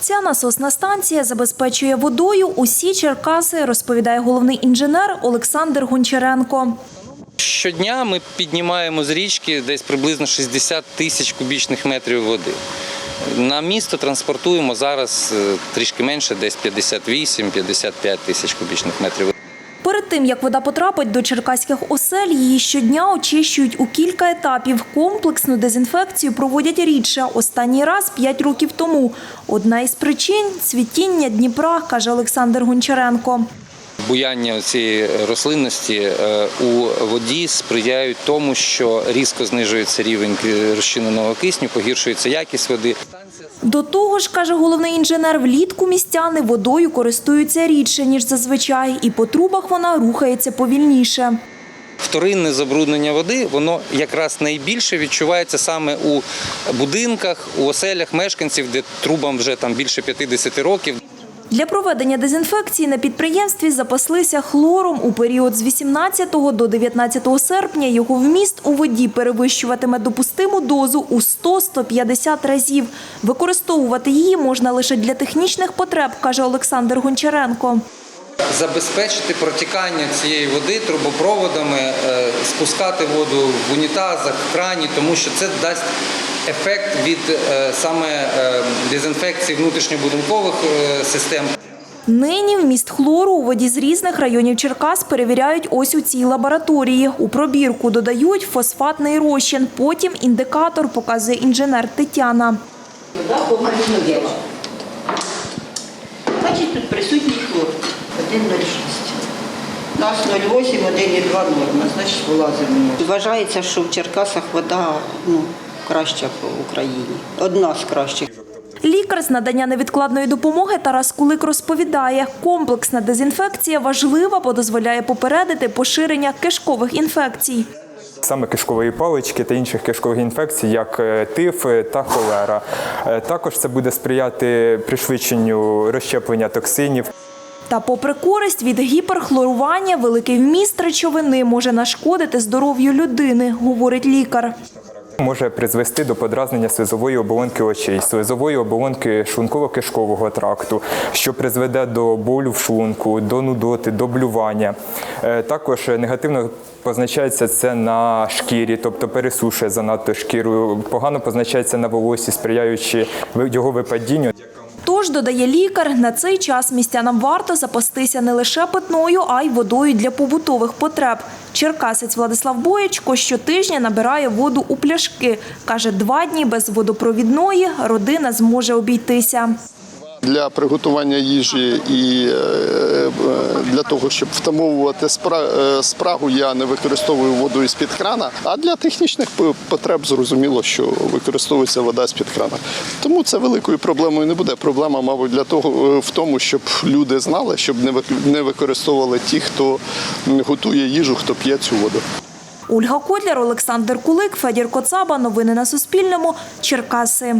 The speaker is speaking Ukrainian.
Ця насосна станція забезпечує водою усі Черкаси, розповідає головний інженер Олександр Гончаренко. Щодня ми піднімаємо з річки десь приблизно 60 тисяч кубічних метрів води. На місто транспортуємо зараз е, трішки менше, десь 58-55 тисяч кубічних метрів. Перед тим, як вода потрапить до черкаських осель, її щодня очищують у кілька етапів. Комплексну дезінфекцію проводять рідше. Останній раз 5 років тому. Одна із причин – цвітіння Дніпра, каже Олександр Гончаренко. Буяння цієї рослинності е, у воді сприяють тому, що різко знижується рівень розчиненого кисню, погіршується якість води. До того ж, каже головний інженер, влітку містяни водою користуються рідше, ніж зазвичай, і по трубах вона рухається повільніше. Вторинне забруднення води, воно якраз найбільше відчувається саме у будинках, у оселях мешканців, де трубам вже там більше 50 років. Для проведення дезінфекції на підприємстві запаслися хлором. У період з 18 до 19 серпня його вміст у воді перевищуватиме допустиму дозу у 100-150 разів. Використовувати її можна лише для технічних потреб, каже Олександр Гончаренко. Забезпечити протікання цієї води трубопроводами, е, спускати воду в унітазах, в крані, тому що це дасть ефект від е, саме е, дезінфекції внутрішньобудинкових систем. Нині вміст хлору у воді з різних районів Черкас перевіряють ось у цій лабораторії. У пробірку додають фосфатний розчин. Потім індикатор показує інженер Тетяна. Значить, тут присутній хлор 1,06. У нас 0,8, 1,2 норма, значить вилазимо. Вважається, що в Черкасах вода ну, краща по Україні. Одна з кращих. Лікар з надання невідкладної допомоги Тарас Кулик розповідає, комплексна дезінфекція важлива, бо дозволяє попередити поширення кишкових інфекцій. Саме кишкової палички та інших кишкових інфекцій, як е, тиф е, та холера. Е, Також це буде сприяти пришвидшенню розщеплення токсинів. Та попри користь від гіперхлорування, великий вміст речовини може нашкодити здоров'ю людини, говорить лікар. Може призвести до подразнення слизової оболонки очей, слизової оболонки шлунково-кишкового тракту, що призведе до болю в шлунку, до нудоти, до блювання. Е, Також негативно позначається це на шкірі, тобто пересушує занадто шкіру, погано позначається на волосі, сприяючи його випадінню. Тож, додає лікар, на цей час містянам варто запастися не лише питною, а й водою для побутових потреб. Черкасець Владислав Боєчко щотижня набирає воду у пляшки. Каже, два дні без водопровідної родина зможе обійтися. Для приготування їжі і е, е, для того, щоб втамовувати е, спрагу, я не використовую воду із під крана. А для технічних потреб зрозуміло, що використовується вода з під крана. Тому це великою проблемою не буде. Проблема, мабуть, для того е, в тому, щоб люди знали, щоб не використовували ті, хто готує їжу, хто п'є цю воду. Ольга Котляр, Олександр Кулик, Федір Коцаба. Новини на Суспільному. Черкаси.